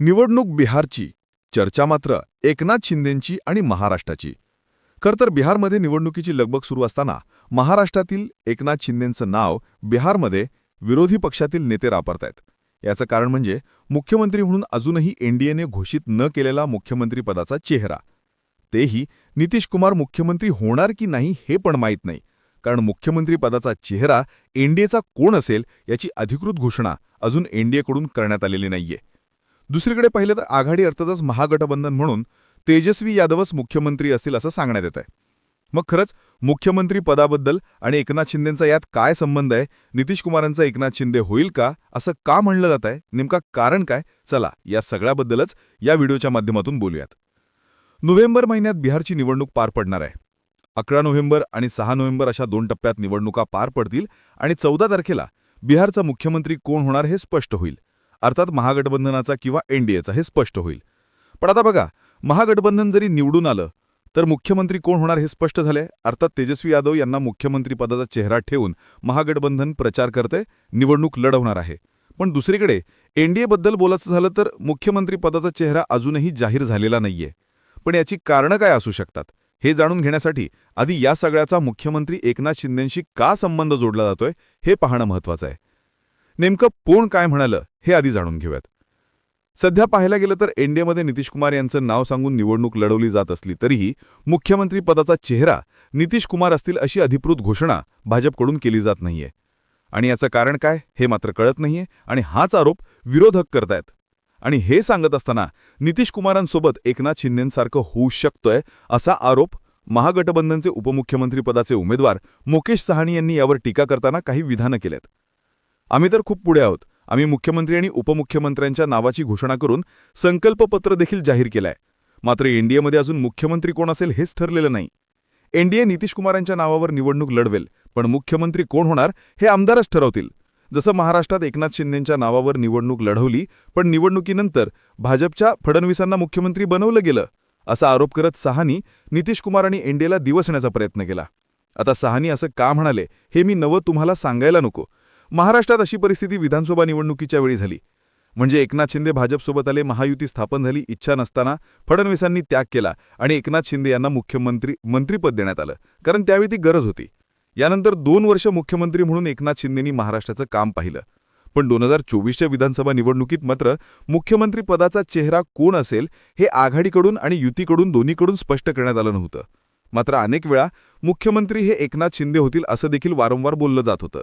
निवडणूक बिहारची चर्चा मात्र एकनाथ शिंदेंची आणि महाराष्ट्राची. खरंतर बिहारमध्ये निवडणुकीची लगबग सुरू असताना महाराष्ट्रातील एकनाथ शिंदेंचं नाव बिहारमध्ये विरोधी पक्षातील नेते रापरतायत याचं कारण म्हणजे मुख्यमंत्री म्हणून अजूनही एनडीएने घोषित न केलेला मुख्यमंत्रीपदाचा चेहरा. तेही नितीश कुमार मुख्यमंत्री होणार की नाही हे पण माहीत नाही. कारण मुख्यमंत्रीपदाचा चेहरा एनडीएचा कोण असेल याची अधिकृत घोषणा अजून एनडीएकडून करण्यात आलेली नाहीये. दुसरीकडे पाहिलं तर आघाडी अर्थातच महागठबंधन म्हणून तेजस्वी यादवच मुख्यमंत्री असतील असं सांगण्यात येत आहे मग खरंच मुख्यमंत्री पदाबद्दल आणि एकनाथ शिंदेंचा यात काय संबंध आहे? नितीश कुमारांचा एकनाथ शिंदे होईल का? असं का म्हणलं जात आहे नेमका कारण काय? चला या सगळ्याबद्दलच या व्हिडिओच्या माध्यमातून बोलूयात. नोव्हेंबर महिन्यात बिहारची निवडणूक पार पडणार आहे. अकरा नोव्हेंबर आणि सहा नोव्हेंबर अशा दोन टप्प्यात निवडणुका पार पडतील आणि चौदा तारखेला बिहारचा मुख्यमंत्री कोण होणार हे स्पष्ट होईल. अर्थात महागठबंधनाचा किंवा एनडीएचा हे स्पष्ट होईल. पण आता बघा महागठबंधन जरी निवडून आलं तर मुख्यमंत्री कोण होणार हे स्पष्ट झाले अर्थात तेजस्वी यादव यांना मुख्यमंत्रीपदाचा चेहरा ठेवून महागठबंधन प्रचार करते निवडणूक लढवणार आहे. पण दुसरीकडे एनडीएबद्दल बोलायचं झालं तर मुख्यमंत्रीपदाचा चेहरा अजूनही जाहीर झालेला नाहीये. पण याची कारणं काय असू शकतात? हे जाणून घेण्यासाठी आधी या सगळ्याचा मुख्यमंत्री एकनाथ शिंदेंशी का संबंध जोडला जातोय हे पाहणं महत्वाचं आहे. नेमकं कोण काय म्हणालं हे आधी जाणून घेऊयात. सध्या पाहायला गेलं तर एनडीएमध्ये नितीश कुमार यांचं नाव सांगून निवडणूक लढवली जात असली तरीही मुख्यमंत्री पदाचा चेहरा नितीश कुमार असतील अशी अधिकृत घोषणा भाजपकडून केली जात नाहीये. आणि याचं कारण काय हे मात्र कळत नाहीये आणि हाच आरोप विरोधक करतायत. आणि हे सांगत असताना नितीश कुमारांसोबत एकनाथ शिंदेंसारखं होऊ शकतोय असा आरोप महागठबंधनचे उपमुख्यमंत्रीपदाचे उमेदवार मुकेश सहानी यांनी यावर टीका करताना काही विधानं केलेत आम्ही तर खूप पुढे आहोत. आम्ही मुख्यमंत्री आणि उपमुख्यमंत्र्यांच्या नावाची घोषणा करून संकल्पपत्र देखील जाहीर केलंय. मात्र एनडीएमध्ये अजून मुख्यमंत्री कोण असेल हेच ठरलेलं नाही. एनडीए नितीश कुमारांच्या नावावर निवडणूक लढवेल पण मुख्यमंत्री कोण होणार हे आमदारच ठरवतील. जसं महाराष्ट्रात एकनाथ शिंदेंच्या नावावर निवडणूक लढवली पण निवडणुकीनंतर भाजपच्या फडणवीसांना मुख्यमंत्री बनवलं गेलं असा आरोप करत सहानी नितीशकुमार आणि एनडीएला दिवसण्याचा प्रयत्न केला. आता सहानी असं का म्हणाले हे मी नवं तुम्हाला सांगायला नको. महाराष्ट्रात अशी परिस्थिती विधानसभा निवडणुकीच्या वेळी झाली. म्हणजे एकनाथ शिंदे भाजपसोबत आले महायुती स्थापन झाली इच्छा नसताना फडणवीसांनी त्याग केला आणि एकनाथ शिंदे यांना मुख्यमंत्री मंत्रीपद देण्यात आलं. कारण त्यावेळी ती गरज होती. यानंतर दोन वर्ष मुख्यमंत्री म्हणून एकनाथ शिंदेंनी महाराष्ट्राचं काम पाहिलं. पण दोन हजार चोवीसच्या विधानसभा निवडणुकीत मात्र मुख्यमंत्री पदाचा चेहरा कोण असेल हे आघाडीकडून आणि युतीकडून दोन्हीकडून स्पष्ट करण्यात आलं नव्हतं. मात्र अनेक वेळा मुख्यमंत्री हे एकनाथ शिंदे होतील असं देखील वारंवार बोललं जात होतं.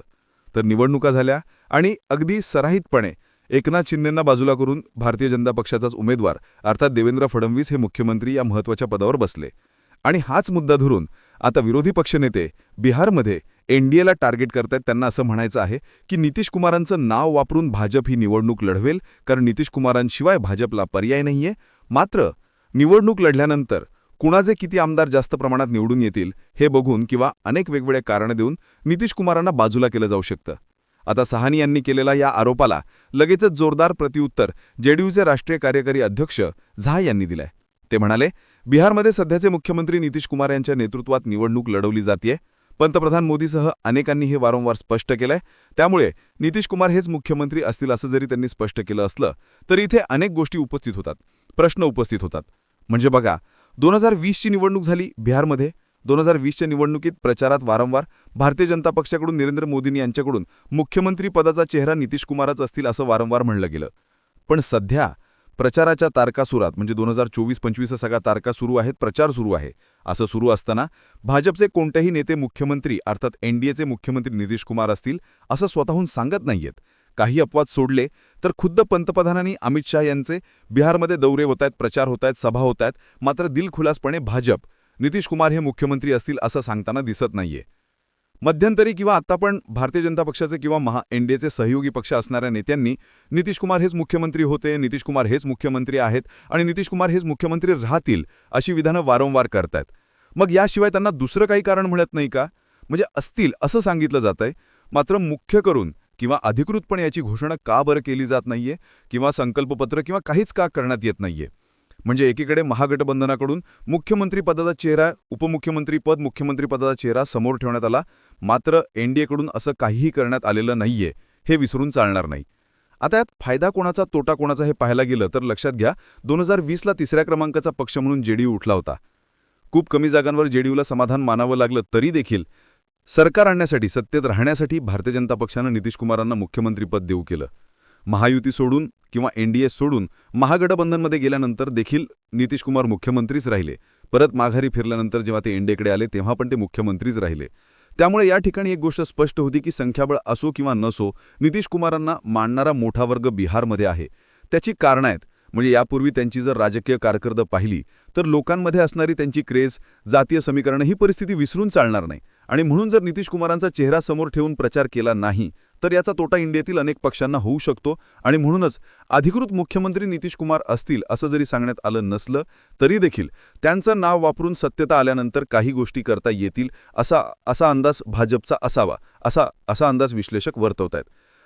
तर निवडणुका झाल्या आणि अगदी सराहितपणे एकनाथ शिंदेंना बाजूला करून भारतीय जनता पक्षाचाच उमेदवार अर्थात देवेंद्र फडणवीस हे मुख्यमंत्री या महत्त्वाच्या पदावर बसले. आणि हाच मुद्दा धरून आता विरोधी पक्षनेते बिहारमध्ये एनडीएला टार्गेट करतायत त्यांना असं म्हणायचं आहे की नितीश कुमारांचं नाव वापरून भाजप ही निवडणूक लढवेल कारण नितीश कुमारांशिवाय भाजपला पर्याय नाहीये. मात्र निवडणूक लढल्यानंतर कुणाचे किती आमदार जास्त प्रमाणात निवडून येतील हे बघून किंवा अनेक वेगवेगळे कारणं देऊन नितीश कुमारांना बाजूला केलं जाऊ शकतं. आता सहानी यांनी केलेल्या या आरोपाला लगेचच जोरदार प्रतिउत्तर जेडीयूचे राष्ट्रीय कार्यकारी अध्यक्ष झा यांनी दिलंय. ते म्हणाले बिहारमध्ये सध्याचे मुख्यमंत्री नितीश कुमार यांच्या नेतृत्वात निवडणूक लढवली जातीये. पंतप्रधान मोदीसह अनेकांनी हे वारंवार स्पष्ट केलंय. त्यामुळे नितीश कुमार हेच मुख्यमंत्री असतील असं जरी त्यांनी स्पष्ट केलं असलं तरी इथे अनेक गोष्टी उपस्थित होतात. प्रश्न उपस्थित होतात. म्हणजे बघा दोन हजार वीसची निवडणूक झाली बिहारमध्ये. दोन हजार वीसच्या निवडणुकीत प्रचारात वारंवार भारतीय जनता पक्षाकडून नरेंद्र मोदींनी यांच्याकडून मुख्यमंत्री पदाचा चेहरा नितीश कुमारच असतील असं वारंवार म्हणलं गेलं. पण सध्या प्रचाराच्या तारकासुरात म्हणजे दोन हजार चोवीस पंचवीसचा सगळा तारका सुरू आहेत प्रचार सुरू आहे. असं सुरू असताना भाजपचे कोणतेही नेते मुख्यमंत्री अर्थात एनडीएचे मुख्यमंत्री नितीश कुमार असतील असं स्वतःहून सांगत नाहीयेत. काही अपवाद सोडले तर खुद्द पंतप्रधानांनी अमित शाह यांचे बिहारमध्ये दौरे होत आहेत प्रचार होत आहेत सभा होत आहेत मात्र दिलखुलासपणे भाजप नितीश कुमार हे मुख्यमंत्री असतील असं सांगताना दिसत नाहीये. मध्यंतरी किंवा आता पण भारतीय जनता पक्षाचे किंवा महा एनडीएचे सहयोगी पक्ष असणाऱ्या नेत्यांनी नितीश कुमार हेच मुख्यमंत्री होते नितीश कुमार हेच मुख्यमंत्री आहेत आणि नितीश कुमार हेच मुख्यमंत्री राहतील अशी विधानं वारंवार करतायत. मग याशिवाय त्यांना दुसरं काही कारण म्हणत नाही का? म्हणजे असतील असं सांगितलं जातंय मात्र मुख्य करून किंवा अधिकृतपणे याची घोषणा का बरं केली जात नाहीये किंवा संकल्पपत्र किंवा काहीच का करण्यात येत नाहीये? म्हणजे एकीकडे महागठबंधनाकडून मुख्यमंत्री पदाचा चेहरा उपमुख्यमंत्री पद मुख्यमंत्री पदाचा चेहरा समोर ठेवण्यात आला मात्र एनडीएकडून असं काहीही करण्यात आलेलं नाहीये हे विसरून चालणार नाही. आता यात फायदा कोणाचा तोटा कोणाचा हे पाहायला गेलं तर लक्षात घ्या दोन हजार वीसला तिसऱ्या क्रमांकाचा पक्ष म्हणून जेडीयू उठला होता. खूप कमी जागांवर जेडीयूला समाधान मानावं लागलं तरी देखील सरकार आणण्यासाठी सत्तेत राहण्यासाठी भारतीय जनता पक्षानं नितीश कुमारांना मुख्यमंत्रीपद देऊ केलं. महायुती सोडून किंवा एनडीए सोडून महागठबंधनमध्ये गेल्यानंतर देखील नितीश कुमार मुख्यमंत्रीच राहिले. परत माघारी फिरल्यानंतर जेव्हा ते एनडीएकडे आले तेव्हा पण ते मुख्यमंत्रीच राहिले. त्यामुळे या ठिकाणी एक गोष्ट स्पष्ट होती की संख्याबळ असो किंवा नसो नितीश कुमारांना मानणारा मोठा वर्ग बिहारमध्ये आहे. त्याची कारणं आहेत. म्हणजे यापूर्वी त्यांची जर राजकीय कारकीर्द पाहिली तर लोकांमध्ये असणारी त्यांची क्रेज जातीय समीकरणं ही परिस्थिती विसरून चालणार नाही. आणि म्हणून जर नितीश कुमारांचा चेहरा समोर ठेवून प्रचार केला नाही तर याचा तोटा इंडियातील अनेक पक्षांना होऊ शकतो. आणि म्हणूनच अधिकृत मुख्यमंत्री नितीश कुमार असतील असं जरी सांगण्यात आलं नसलं तरी देखील त्यांचं नाव वापरून सत्यता आल्यानंतर काही गोष्टी करता येतील असा असा अंदाज भाजपचा असावा असा असा अंदाज विश्लेषक वर्तवत आहेत.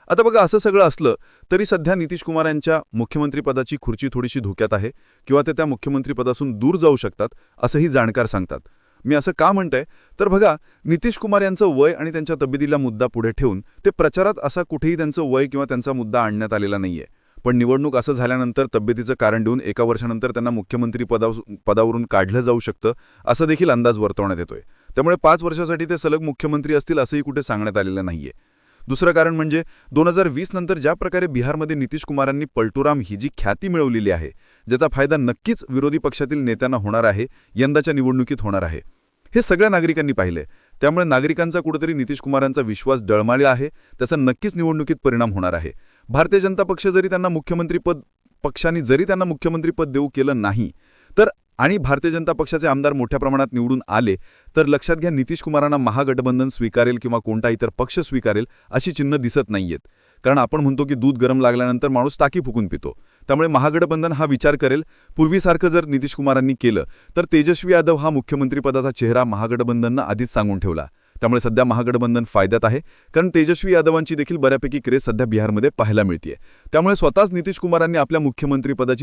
आता बघा असं सगळं असलं तरी सध्या नितीश कुमार यांच्या मुख्यमंत्रीपदाची खुर्ची थोडीशी धोक्यात आहे किंवा ते त्या मुख्यमंत्रीपदासून दूर जाऊ शकतात असंही जाणकार सांगतात. मी असं का म्हणतंय? तर बघा नितीश कुमार यांचं वय आणि त्यांच्या तब्येतीला मुद्दा पुढे ठेवून ते प्रचारात असा कुठेही त्यांचं वय किंवा त्यांचा मुद्दा आणण्यात आलेला नाहीये. पण निवडणूक असं झाल्यानंतर तब्येतीचं कारण देऊन एका वर्षानंतर त्यांना मुख्यमंत्री पदा पदावरून काढलं जाऊ शकतं असं देखील अंदाज वर्तवण्यात येतोय. त्यामुळे पाच वर्षासाठी ते सलग मुख्यमंत्री असतील असंही कुठे सांगण्यात आलेलं नाहीये. दुसरं कारण म्हणजे दोन हजार वीस नंतर ज्या प्रकारे बिहारमध्ये नितीश कुमारांनी ही जी ख्याती मिळवलेली आहे ज्याचा फायदा नक्कीच विरोधी पक्षातील नेत्यांना होणार आहे यंदाच्या निवडणुकीत होणार आहे. हे सगळ्या नागरिकांनी पाहिले. त्यामुळे नागरिकांचा कुठेतरी नितीश कुमारांचा विश्वास डळमाळला आहे. त्याचा नक्कीच निवडणुकीत परिणाम होणार आहे. भारतीय जनता पक्ष जरी त्यांना मुख्यमंत्रीपद पक्षाने जरी त्यांना मुख्यमंत्रीपद देऊ केलं नाही तर आणि भारतीय जनता पक्षाचे आमदार मोठ्या प्रमाणात निवडून आले तर लक्षात घ्या नितीश कुमारांना महागठबंधन स्वीकारेल किंवा कोणता इतर पक्ष स्वीकारेल अशी चिन्ह दिसत नाहीयेत. कारण आपण म्हणतो की दूध गरम लागल्यानंतर माणूस टाकी फुकून पितो. त्यामुळे महागठबंधन हा विचार करेल. पूर्वीसारखं जर नितीश कुमारांनी केलं तर तेजस्वी यादव हा मुख्यमंत्रीपदाचा चेहरा महागठबंधननं आधीच सांगून ठेवला. त्यामुळे सध्या महागठबंधन फायद्यात आहे कारण तेजस्वी यादवांची देखील बऱ्यापैकी क्रेज सध्या बिहारमध्ये पाहायला मिळते त्यामुळे स्वतःच नितीश कुमारांनी आपल्या मुख्यमंत्रीपदाची